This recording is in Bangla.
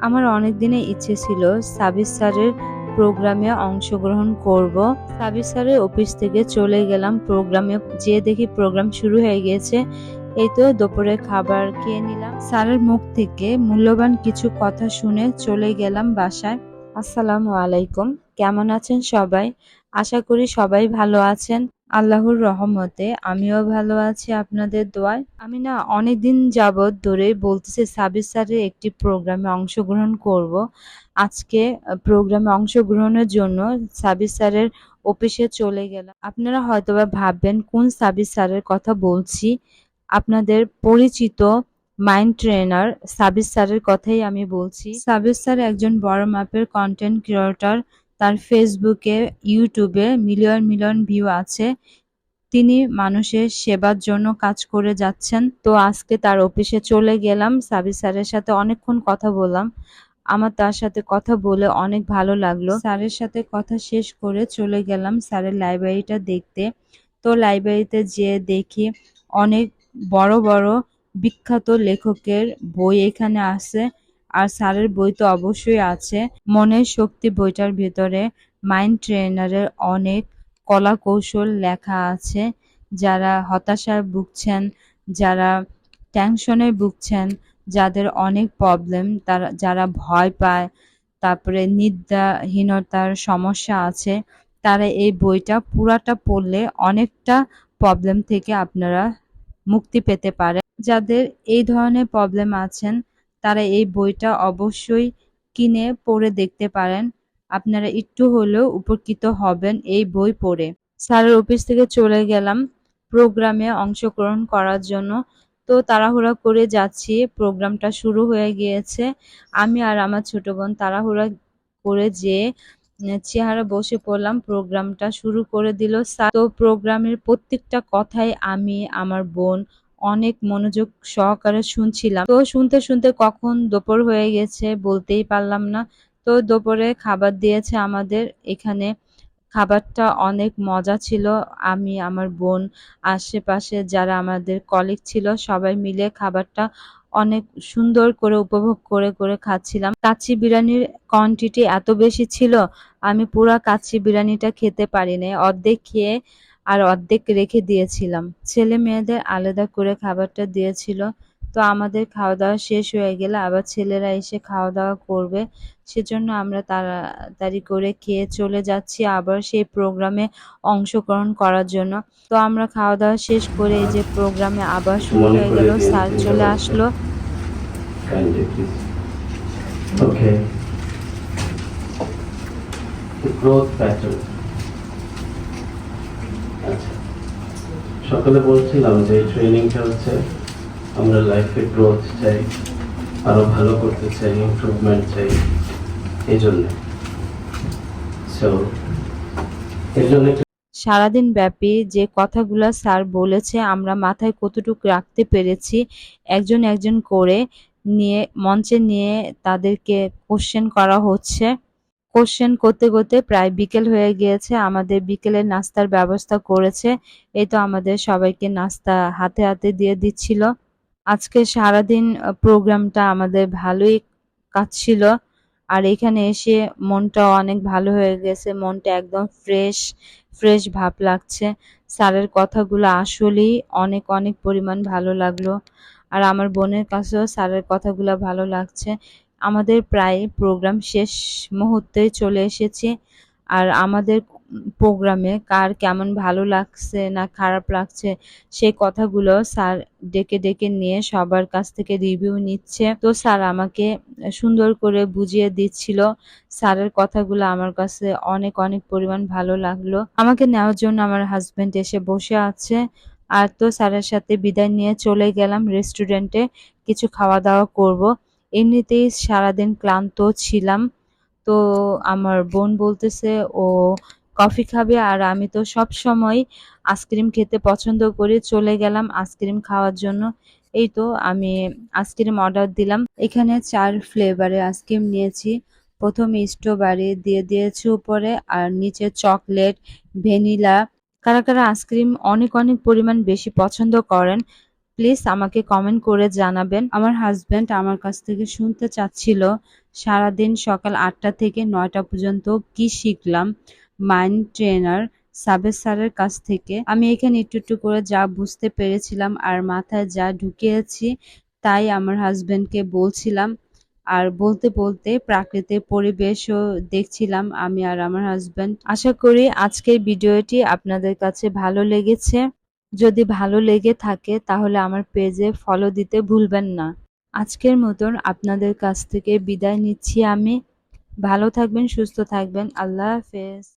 আমার অনেক দিনের ইচ্ছে ছিল সাবির স্যারের প্রোগ্রামে অংশগ্রহণ করব। সাবির স্যারের অফিস থেকে চলে গেলাম প্রোগ্রামে, যেয়ে দেখি প্রোগ্রাম শুরু হয়ে গিয়েছে। এই তো দুপুরে খাবার খেয়ে নিলাম। স্যারের মুখ থেকে মূল্যবান কিছু কথা শুনে চলে গেলাম বাসায়। আসসালামু আলাইকুম, কেমন আছেন সবাই? আশা করি সবাই ভালো আছেন। আল্লাহর রহমতে আমিও ভালো আছি আপনাদের দোয়ায়। আমি না অনেক দিন যাবৎ ধরে বলতেছি, সাবির স্যারের একটি প্রোগ্রামে অংশগ্রহণ করব। আজকে প্রোগ্রামে অংশগ্রহণের জন্য সাবির স্যারের অফিসে চলে গেলাম। আপনারা হয়তোবা ভাববেন, কোন সাবির স্যারের কথা বলছি? আপনাদের পরিচিত মাইন্ড ট্রেনার সাবির স্যারের কথাই আমি বলছি। সাবির স্যার একজন বড় মাপের কন্টেন্ট ক্রিয়েটর তার ফেসবুকে ইউটিউবে মিলিয়ন মিলিয়ন ভিউ আছে। তিনি মানুষের সেবার জন্য কাজ করে যাচ্ছেন। তো আজকে তার অফিসে চলে গেলাম। সাবির স্যারের সাথে অনেকক্ষণ কথা বললাম। আমার তার সাথে কথা বলে অনেক ভালো লাগল। স্যারের সাথে কথা শেষ করে চলে গেলাম স্যারের লাইব্রেরিটা দেখতে। তো লাইব্রেরিতে যেয়ে দেখি অনেক বড় বড় বিখ্যাত লেখকের বই এখানে আছে। আর স্যারের বই তো অবশ্যই আছে। মনের শক্তি বইটার ভেতরে মাইন্ড ট্রেনারের অনেক কলা কৌশল লেখা আছে। যারা হতাশায় ভুগছেন, যারা টেনশনে ভুগছেন, যাদের অনেক প্রবলেম, তারা, যারা ভয় পায়, তারপরে নিদ্রাহীনতার সমস্যা আছে, তারা এই বইটা পুরাটা পড়লে অনেকটা প্রবলেম থেকে আপনারা মুক্তি পেতে পারেন। যাদের এই ধরনের প্রবলেম আছেন তারা এই বইটা অবশ্যই কিনে পড়ে দেখতে পারেন। আপনারা একটু হলেও উপকৃত হবেন এই বই পড়ে। স্যারের অফিস থেকে চলে গেলাম প্রোগ্রামে অংশগ্রহণ করার জন্য। তো তাড়াহুড়া করে যাচ্ছি, প্রোগ্রামটা শুরু হয়ে গিয়েছে। আমি আর আমার ছোট বোন তাড়াহুড়া করে যেয়ে চেহারা বসে পড়লাম, প্রোগ্রামটা শুরু করে দিল তো প্রোগ্রামের প্রত্যেকটা কথাই আমি, আমার বোন অনেক মনোযোগ সহকারে শুনছিলাম। তো শুনতে শুনতে কখন দুপুর হয়ে গেছে বলতেই পারলাম না। তো দুপুরে খাবার দিয়েছে আমাদের। এখানে খাবারটা অনেক মজা ছিল। আমি, আমার বোন, আশেপাশে যারা আমাদের কলিগ ছিল, সবাই মিলে খাবারটা অনেক সুন্দর করে উপভোগ করে করে খাচ্ছিলাম। কাচ্চি বিরিয়ানির কোয়ান্টিটি এত বেশি ছিল, আমি পুরো কাচ্চি বিরিয়ানিটা খেতে পারিনি। অর্ধেক খেয়ে আর অর্ধেক রেখে দিয়েছিলাম ছেলে মেয়েদের আলাদা করে খাবারটা দিয়েছিল তো আমাদের খাওয়া দাওয়া শেষ হয়ে গেলে আবার ছেলেরা এসে খাওয়া দাওয়া করবে সেজন্য আমরা তাড়াতাড়ি করে খেয়ে চলে যাচ্ছি আবার সেই প্রোগ্রামে অংশগ্রহণ করার জন্য তো আমরা খাওয়া দাওয়া শেষ করে এই যে প্রোগ্রামে আবার শুরু হয়ে গেল স্যার চলে আসলো. Okay. The growth pattern. সকালে বলছিলাম যে ট্রেনিংটা হচ্ছে আমরা লাইফে গ্রোথ চাই, আরও ভালো করতে চাই ইমপ্রুভমেন্ট চাই, এই জন্য। সারাদিন ব্যাপী যে কথাগুলো স্যার বলেছে, আমরা মাথায় কতটুকু রাখতে পেরেছি, একজন একজন করে নিয়ে, মঞ্চে নিয়ে তাদেরকে কোশ্চেন করা হচ্ছে। কোশ্চেন করতে করতে প্রায় বিকেল হয়ে গিয়েছে। আমাদের বিকেলের নাস্তার ব্যবস্থা করেছে। এই তো আমাদের সবাইকে নাস্তা হাতে হাতে দিয়ে দিচ্ছিল। আজকে সারাদিন প্রোগ্রামটা আমাদের ভালোই কাটছিল। আর এখানে এসে মনটা অনেক ভালো হয়ে গেছে। মনটা একদম ফ্রেশ ফ্রেশ ভাব লাগছে। স্যারের কথাগুলো আসলেই অনেক অনেক পরিমাণ ভালো লাগল। আর আমার বোনের কাছেও স্যারের কথাগুলো ভালো লাগছে। আমাদের প্রায় প্রোগ্রাম শেষ মুহূর্তে চলে এসেছি। আর আমাদের প্রোগ্রামে কার কেমন ভালো লাগছে না খারাপ লাগছে, সেই কথাগুলো স্যার ডেকে ডেকে নিয়ে সবার কাছ থেকে রিভিউ নিচ্ছে। তো স্যার আমাকে সুন্দর করে বুঝিয়ে দিচ্ছিল। স্যারের কথাগুলো আমার কাছে অনেক অনেক পরিমাণ ভালো লাগল। আমাকে নেওয়ার জন্য আমার হাজবেন্ড এসে বসে আছে। আর তো স্যারের সাথে বিদায় নিয়ে চলে গেলাম রেস্টুরেন্টে কিছু খাওয়া দাওয়া করব। এমনিতেই সারাদিন ক্লান্ত ছিলাম। তো আমার বোন বলতেছে, ও কফি খাবে আর আমি তো সব সময় আইসক্রিম খেতে পছন্দ করি, চলে গেলাম আইসক্রিম খাওয়ার জন্য। এই তো আমি আইসক্রিম অর্ডার দিলাম। এখানে চার ফ্লেভারের আইসক্রিম নিয়েছি। প্রথমে স্ট্রবেরি দিয়ে দিয়েছি উপরে আর নিচে চকলেট, ভ্যানিলা। কারা কারা আইসক্রিম অনেক অনেক পরিমাণ বেশি পছন্দ করেন প্লিজ আমাকে কমেন্ট করে জানাবেন। আমার হাজব্যান্ড আমার কাছ থেকে শুনতে চাচ্ছিল সারাদিন সকাল আটটা থেকে নয়টা পর্যন্ত কি শিখলাম মাইন্ড ট্রেনার সাবের স্যারের কাছ থেকে। আমি এখানে একটু একটু করে যা বুঝতে পেরেছিলাম আর মাথায় যা ঢুকিয়েছি তাই আমার হাজব্যান্ডকে বলছিলাম। আর বলতে বলতে প্রাকৃতিক পরিবেশও দেখছিলাম আমি আর আমার হাজব্যান্ড আশা করি আজকের ভিডিওটি আপনাদের কাছে ভালো লেগেছে। যদি ভালো লেগে থাকে, তাহলে আমার পেজে ফলো দিতে ভুলবেন না। আজকের মতন আপনাদের কাছ থেকে বিদায় নিচ্ছি আমি। ভালো থাকবেন, সুস্থ থাকবেন। আল্লাহ হাফেজ।